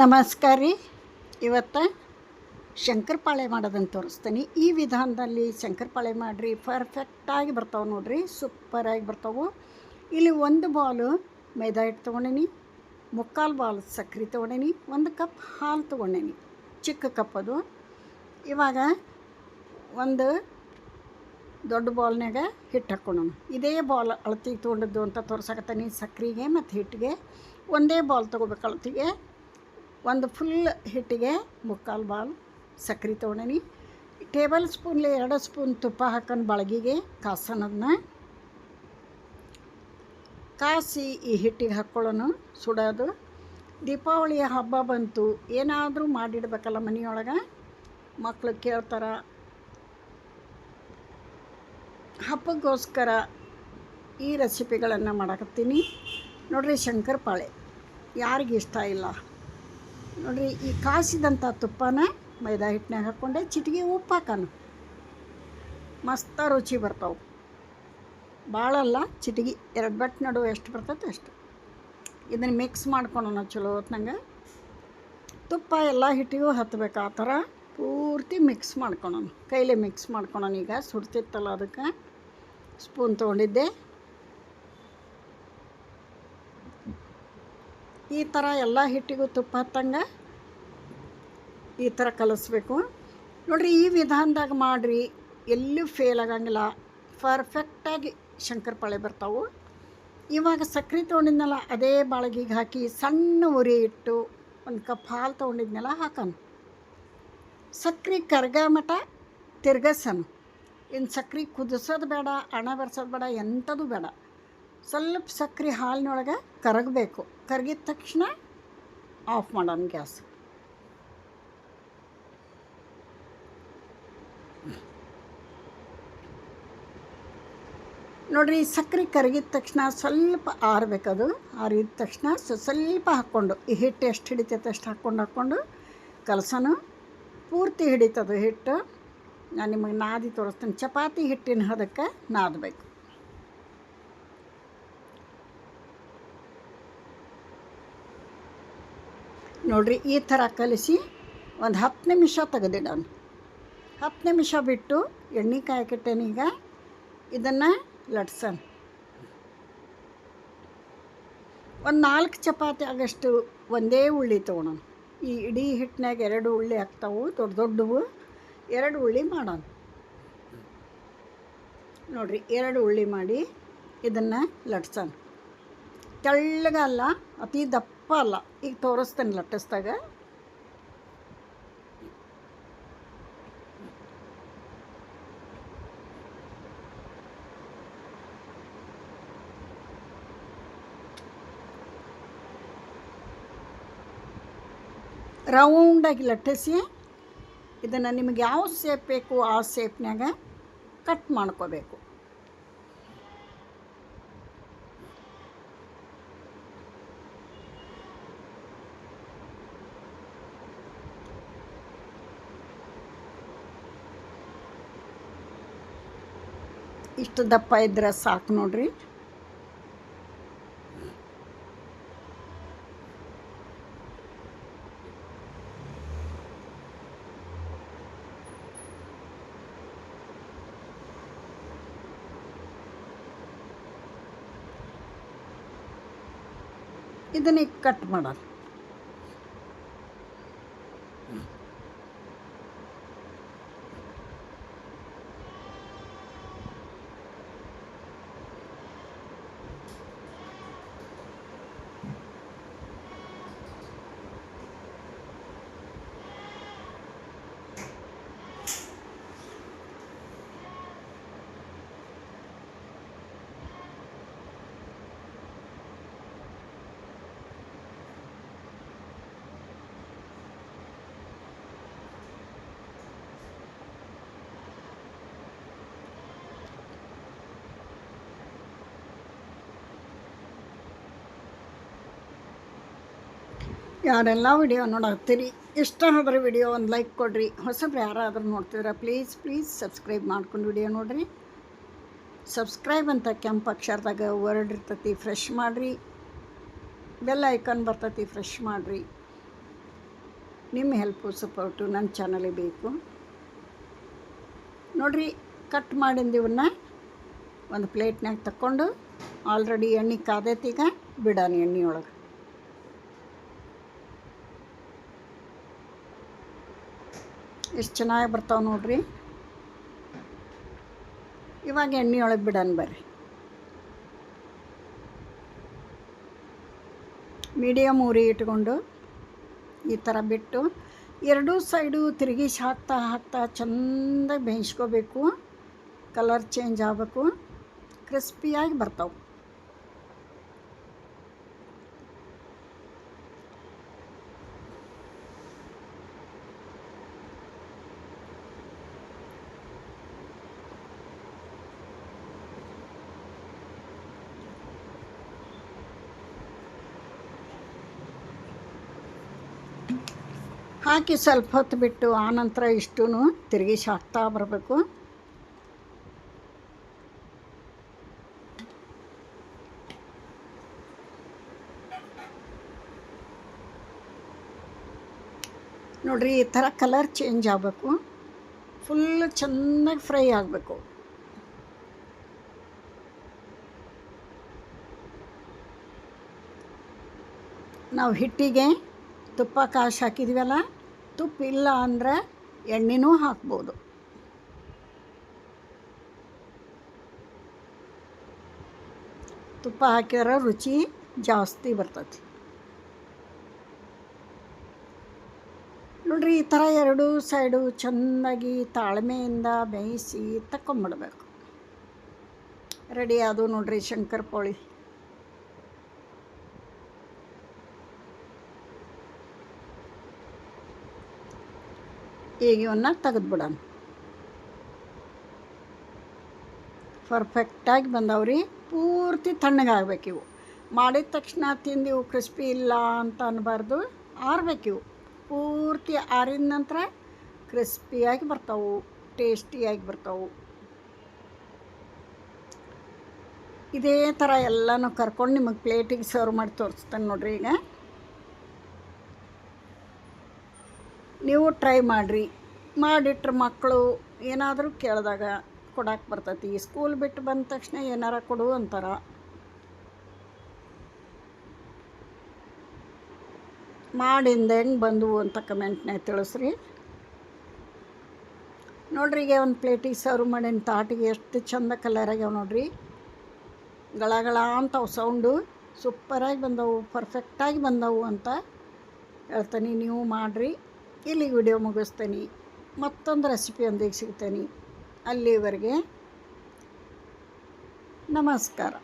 ನಮಸ್ಕಾರ ರೀ. ಇವತ್ತು ಶಂಕರಪಾಳೆ ಮಾಡೋದನ್ನು ತೋರಿಸ್ತೀನಿ. ಈ ವಿಧಾನದಲ್ಲಿ ಶಂಕರಪಾಳೆ ಮಾಡಿರಿ ಪರ್ಫೆಕ್ಟಾಗಿ ಬರ್ತಾವೆ ನೋಡಿರಿ ಸೂಪರಾಗಿ ಬರ್ತಾವೆ. ಇಲ್ಲಿ ಒಂದು ಬಾಲು ಮೈದಾ ಹಿಟ್ಟು ತೊಗೊಂಡೀನಿ, ಮುಕ್ಕಾಲು ಬಾಲ್ ಸಕ್ಕರೆ ತೊಗೊಂಡೀನಿ, ಒಂದು ಕಪ್ ಹಾಲು ತೊಗೊಂಡೀನಿ, ಚಿಕ್ಕ ಕಪ್ ಅದು. ಇವಾಗ ಒಂದು ದೊಡ್ಡ ಬಾಲ್ನಾಗ ಹಿಟ್ಟು ಹಾಕ್ಕೊಂಡು ಇದೇ ಬಾಲ್ ಅಳತಿಗೆ ತೊಗೊಂಡದ್ದು ಅಂತ ತೋರ್ಸಕತ್ತೀನಿ ಸಕ್ಕರೆಗೆ ಮತ್ತು ಹಿಟ್ಟಿಗೆ. ಒಂದೇ ಬಾಲ್ ತೊಗೋಬೇಕು ಅಳತಿಗೆ. ಒಂದು ಫುಲ್ ಹಿಟ್ಟಿಗೆ ಮುಕ್ಕಾಲು ಬಾಲ್ ಸಕ್ಕರೆ ತೊಗೊಂಡೀನಿ ಟೇಬಲ್ ಸ್ಪೂನ್ಲಿ ಎರಡು ಸ್ಪೂನ್ ತುಪ್ಪ ಹಾಕೊಂಡು ಬಳಗಿಗೆ ಕಾಸನದನ್ನ ಕಾಸಿ ಈ ಹಿಟ್ಟಿಗೆ ಹಾಕ್ಕೊಳ್ಳೋಣ. ಸುಡೋದು. ದೀಪಾವಳಿಯ ಹಬ್ಬ ಬಂತು. ಏನಾದರೂ ಮಾಡಿಡ್ಬೇಕಲ್ಲ ಮನೆಯೊಳಗೆ? ಮಕ್ಕಳು ಕೇಳ್ತಾರ, ಹಬ್ಬಕ್ಕೋಸ್ಕರ ಈ ರೆಸಿಪಿಗಳನ್ನು ಮಾಡಕತ್ತೀನಿ. ನೋಡ್ರಿ ಶಂಕರಪಾಳೆ ಯಾರಿಗಿಷ್ಟ ಇಲ್ಲ? ನೋಡ್ರಿ, ಈ ಕಾಸಿದಂಥ ತುಪ್ಪನ ಮೈದಾ ಹಿಟ್ಟಿನಾಗ ಹಾಕ್ಕೊಂಡೆ ಚಿಟಿಗೆ ಉಪ್ಪು ಹಾಕೋಣ ಮಸ್ತ ರುಚಿ ಬರ್ತಾವೆ. ಭಾಳಲ್ಲ ಚಿಟಿಗೆ ಎರಡು ಬಟ್ ನಡುವೆ ಎಷ್ಟು ಬರ್ತೈತೆ ಅಷ್ಟು. ಇದನ್ನು ಮಿಕ್ಸ್ ಮಾಡ್ಕೊಳೋಣ ಚಲೋ ಹೊತ್ನಂಗೆ ತುಪ್ಪ ಎಲ್ಲ ಹಿಟ್ಟಿಗೂ ಹತ್ತಬೇಕು ಆ ಥರ ಪೂರ್ತಿ ಮಿಕ್ಸ್ ಮಾಡ್ಕೊಳೋಣ. ಕೈಲೇ ಮಿಕ್ಸ್ ಮಾಡ್ಕೊಳೋಣ ಈಗ, ಸುಡ್ತಿತ್ತಲ್ಲ ಅದಕ್ಕೆ. ಸ್ಪೂನ್ ತೊಗೊಂಡಿದ್ದೆ. ಈ ಥರ ಎಲ್ಲ ಹಿಟ್ಟಿಗೂ ತುಪ್ಪ ಹತ್ತಂಗೆ ಈ ಥರ ಕಲಿಸ್ಬೇಕು. ನೋಡಿರಿ ಈ ವಿಧಾನದಾಗ ಮಾಡಿರಿ, ಎಲ್ಲೂ ಫೇಲ್ ಆಗಂಗಿಲ್ಲ. ಪರ್ಫೆಕ್ಟಾಗಿ ಶಂಕರಪಾಳೆ ಬರ್ತಾವೆ. ಇವಾಗ ಸಕ್ಕರೆ ತೊಗೊಂಡಿದ್ನಲ್ಲ, ಅದೇ ಬಾಳಗಿಗೆ ಹಾಕಿ ಸಣ್ಣ ಉರಿ ಇಟ್ಟು ಒಂದು ಕಪ್ ಹಾಲು ತೊಗೊಂಡಿದ್ನೆಲ್ಲ, ಹಾಕೋಣ. ಸಕ್ಕರೆ ಕರ್ಗ ಮಟ ತಿರ್ಗಸನು ಇನ್ನು ಸಕ್ರೆ ಕುದಿಸೋದು ಬೇಡ ಹಣ ಬರ್ಸೋದು ಬೇಡ, ಎಂಥದ್ದು ಬೇಡ. ಸ್ವಲ್ಪ ಸಕ್ಕರೆ ಹಾಲಿನೊಳಗೆ ಕರಗಬೇಕು. ಕರಗಿದ ತಕ್ಷಣ ಆಫ್ ಮಾಡೋಣ ಗ್ಯಾಸ್. ನೋಡಿರಿ ಸಕ್ಕರೆ ಕರಗಿದ ತಕ್ಷಣ ಸ್ವಲ್ಪ ಆರಬೇಕದು ಆರಿದ ತಕ್ಷಣ ಸ್ವ- ಸ್ವಲ್ಪ ಹಾಕ್ಕೊಂಡು, ಈ ಹಿಟ್ಟು ಎಷ್ಟು ಹಿಡಿತೈತೆ ಅಷ್ಟು ಹಾಕ್ಕೊಂಡು ಹಾಕ್ಕೊಂಡು ಕಲಸನು ಪೂರ್ತಿ ಹಿಡಿತದು ಹಿಟ್ಟು. ನಾನು ನಿಮಗೆ ನಾದಿ ತೋರಿಸ್ತೀನಿ. ಚಪಾತಿ ಹಿಟ್ಟಿನ ಹದಕ್ಕೆ ನಾದಬೇಕು. ನೋಡ್ರಿ, ಈ ಥರ ಕಲಿಸಿ ಒಂದು ಹತ್ತು ನಿಮಿಷ ತೆಗೆದಿಡೋಣ ಹತ್ತು ನಿಮಿಷ ಬಿಟ್ಟು ಎಣ್ಣೆ ಕಾಯಕ್ಕಿಟ್ಟೇನೆ ಈಗ. ಇದನ್ನು ಲಟ್ಸನ್ ಒಂದು ನಾಲ್ಕು ಚಪಾತಿ ಆಗಷ್ಟು ಒಂದೇ ಉಳ್ಳಿ ತೊಗೊಳೋಣ ಈ ಇಡೀ ಹಿಟ್ಟಿನಾಗ ಎರಡು ಉಳ್ಳಿ ಆಗ್ತಾವು, ದೊಡ್ಡ ದೊಡ್ಡವು. ಎರಡು ಉಳ್ಳಿ ಮಾಡೋಣ. ನೋಡ್ರಿ, ಎರಡು ಉಳ್ಳಿ ಮಾಡಿ ಇದನ್ನು ಲಟ್ಸನ್ ತೆಳ್ಳಗಲ್ಲ, ಅತಿ ದಪ್ಪ ಅಲ್ಲ. ಈಗ ತೋರಿಸ್ತೇನೆ ಲಟ್ಟಿಸ್ದಾಗ ರೌಂಡಾಗಿ ಲಟ್ಟಿಸಿ ಇದನ್ನು ನಿಮಗೆ ಯಾವ ಸೇಪ್ ಬೇಕು ಆ ಸೇಪ್ನಾಗ ಕಟ್ ಮಾಡ್ಕೋಬೇಕು. ಇಷ್ಟು ದಪ್ಪ ಇದ್ರೆ ಸಾಕು ನೋಡ್ರಿ. ಇದನ್ನ ಕಟ್ ಮಾಡೋಣ. ಯಾರೆಲ್ಲ ವಿಡಿಯೋ ನೋಡತ್ತೀರಿ ಇಷ್ಟ ಆದ್ರೆ ವಿಡಿಯೋ ಒಂದು ಲೈಕ್ ಕೊಡ್ರಿ. ಹೊಸಬ್ರು ಯಾರಾದರೂ ನೋಡ್ತಿದ್ರೆ ಪ್ಲೀಸ್ ಪ್ಲೀಸ್ ಸಬ್ಸ್ಕ್ರೈಬ್ ಮಾಡ್ಕೊಂಡು ವಿಡಿಯೋ ನೋಡಿರಿ. ಸಬ್ಸ್ಕ್ರೈಬ್ ಅಂತ ಕೆಂಪು ಅಕ್ಷರದಾಗ ವರ್ಡ್ ಇರ್ತೈತಿ ಫ್ರೆಶ್ ಮಾಡಿರಿ. ಬೆಲ್ ಐಕಾನ್ ಬರ್ತೈತಿ ಫ್ರೆಶ್ ಮಾಡಿರಿ. ನಿಮ್ಮ ಹೆಲ್ಪು ಸಪೋರ್ಟು ನನ್ನ ಚಾನಲಿಗೆ ಬೇಕು. ನೋಡಿರಿ ಕಟ್ ಮಾಡಿಂದ ಇವನ್ನ ಒಂದು ಪ್ಲೇಟ್ನಾಗ ತಕ್ಕೊಂಡು ಆಲ್ರೆಡಿ ಎಣ್ಣೆ ಕಾದೈತೀಗ ಬಿಡಾನಿ ಎಣ್ಣೆ ಒಳಗೆ. ಎಷ್ಟು ಚೆನ್ನಾಗಿ ಬರ್ತಾವೆ ನೋಡ್ರಿ. ಇವಾಗ ಎಣ್ಣೆ ಒಳಗೆ ಬಿಡೋಣ ಬರ್ರಿ. ಮೀಡಿಯಮ್ ಉರಿ ಇಟ್ಕೊಂಡು ಈ ಥರ ಬಿಟ್ಟು ಎರಡೂ ಸೈಡು ತಿರುಗಿಸಿ ಹಾಕ್ತಾ ಹಾಕ್ತಾ ಚೆಂದಾಗಿ ಬೇಯಿಸ್ಕೋಬೇಕು. ಕಲರ್ ಚೇಂಜ್ ಆಗಬೇಕು. ಕ್ರಿಸ್ಪಿಯಾಗಿ ಬರ್ತಾವೆ. ಹಾಕಿ ಸ್ವಲ್ಪ ಹೊತ್ತು ಬಿಟ್ಟು ಆನಂತರ ಇಷ್ಟೂ ತಿರುಗಿಸಿ ಹಾಕ್ತಾ ಬರಬೇಕು. ನೋಡ್ರಿ ಈ ಥರ ಕಲರ್ ಚೇಂಜ್ ಆಗಬೇಕು. ಫುಲ್ ಚೆನ್ನಾಗಿ ಫ್ರೈ ಆಗಬೇಕು. ನಾವು ಹಿಟ್ಟಿಗೆ ತುಪ್ಪ ಕಾಶಿ ಹಾಕಿದ್ವಲ್ಲ? ತುಪ್ಪ ಇಲ್ಲ ಅಂದರೆ ಎಣ್ಣೆನೂ ಹಾಕ್ಬೋದು. ತುಪ್ಪ ಹಾಕಿದ್ರೆ ರುಚಿ ಜಾಸ್ತಿ ಬರ್ತೈತಿ ನೋಡ್ರಿ, ಈ ಥರ ಎರಡು ಸೈಡು ಚೆನ್ನಾಗಿ ತಾಳ್ಮೆಯಿಂದ ಬೇಯಿಸಿ ತಕ್ಕೊಂಬಿಡ್ಬೇಕು ರೆಡಿ ಅದು ನೋಡ್ರಿ ಶಂಕರ್ ಪೋಳಿ. ಈಗ ಇವನ್ನ ತೆಗೆದ್ಬಿಡೋಣ ಪರ್ಫೆಕ್ಟಾಗಿ ಬಂದವ್ರಿ. ಪೂರ್ತಿ ತಣ್ಣಗಾಗಬೇಕು ಇವು. ಮಾಡಿದ ತಕ್ಷಣ ತಿಂದು ಇವು ಕ್ರಿಸ್ಪಿ ಇಲ್ಲ ಅಂತ ಅನ್ನಬಾರ್ದು ಆರ್ಬೇಕು ಪೂರ್ತಿ ಆರಿದ ನಂತರ ಕ್ರಿಸ್ಪಿಯಾಗಿ ಬರ್ತಾವೆ. ಟೇಸ್ಟಿಯಾಗಿ ಬರ್ತಾವು. ಇದೇ ಥರ ಎಲ್ಲನೂ ಕರ್ಕೊಂಡು ನಿಮಗೆ ಪ್ಲೇಟಿಗೆ ಸರ್ವ್ ಮಾಡಿ ತೋರಿಸ್ತೇನೆ ನೋಡ್ರಿ ಈಗ. ನೀವು ಟ್ರೈ ಮಾಡಿರಿ. ಮಾಡಿಟ್ರೆ ಮಕ್ಕಳು ಏನಾದರೂ ಕೇಳಿದಾಗ ಕೊಡಕ್ಕೆ ಬರ್ತೈತಿ. ಸ್ಕೂಲ್ ಬಿಟ್ಟು ಬಂದ ತಕ್ಷಣ ಏನಾರ ಕೊಡು ಅಂತಾರೆ. ಮಾಡಿಂದ ಹೆಂಗೆ ಬಂದವು ಅಂತ ಕಮೆಂಟ್ನೇ ತಿಳಿಸ್ರಿ. ನೋಡ್ರಿ ಈಗ ಒಂದು ಪ್ಲೇಟಿಗೆ ಸರ್ವ್ ಮಾಡಿನ ತಾಟಿಗೆ ಎಷ್ಟು ಚಂದ ಕಲರ್ ಆಗ್ಯಾವ ನೋಡ್ರಿ. ಗಳಗಳ ಅಂತವು ಸೌಂಡು ಸೂಪರಾಗಿ ಬಂದವು ಪರ್ಫೆಕ್ಟಾಗಿ ಬಂದವು ಅಂತ ಹೇಳ್ತೀನಿ. ನೀವು ಮಾಡಿರಿ. ಇಲ್ಲಿಗೆ ವಿಡಿಯೋ ಮುಗಿಸ್ತೀನಿ. ಮತ್ತೊಂದು ರೆಸಿಪಿಯೊಂದಿಗೆ ಸಿಗ್ತೇನೆ. ಅಲ್ಲಿವರೆಗೆ ನಮಸ್ಕಾರ.